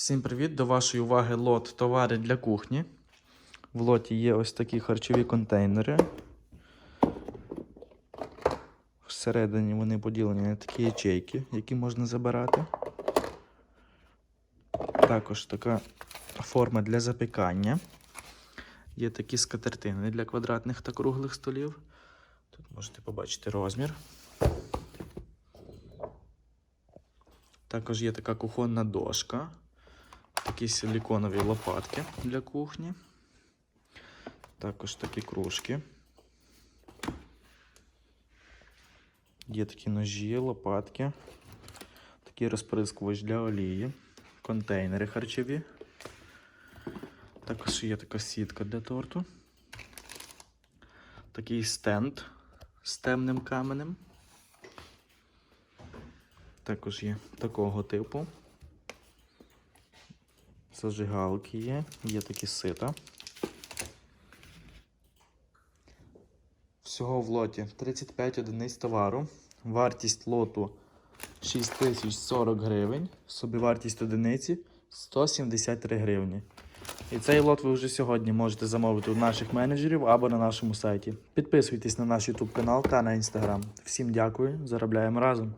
Всім привіт! До вашої уваги лот товари для кухні. В лоті є ось такі харчові контейнери. Всередині вони поділені на такі ячейки, які можна забирати. Також така форма для запікання. Є такі скатертини для квадратних та круглих столів. Тут можете побачити розмір. Також є така кухонна дошка. Такі силіконові лопатки для кухні. Також такі кружки. Є такі ножі, лопатки, такий розприскувач для олії, контейнери харчові. Також є така сітка для торту. Такий стенд з темним каменем. Також є такого типу. Зажигалки є, є такі сита. Всього в лоті 35 одиниць товару. Вартість лоту 6040 гривень. Собівартість одиниці 173 гривні. І цей лот ви вже сьогодні можете замовити у наших менеджерів або на нашому сайті. Підписуйтесь на наш YouTube канал та на Instagram. Всім дякую, заробляємо разом!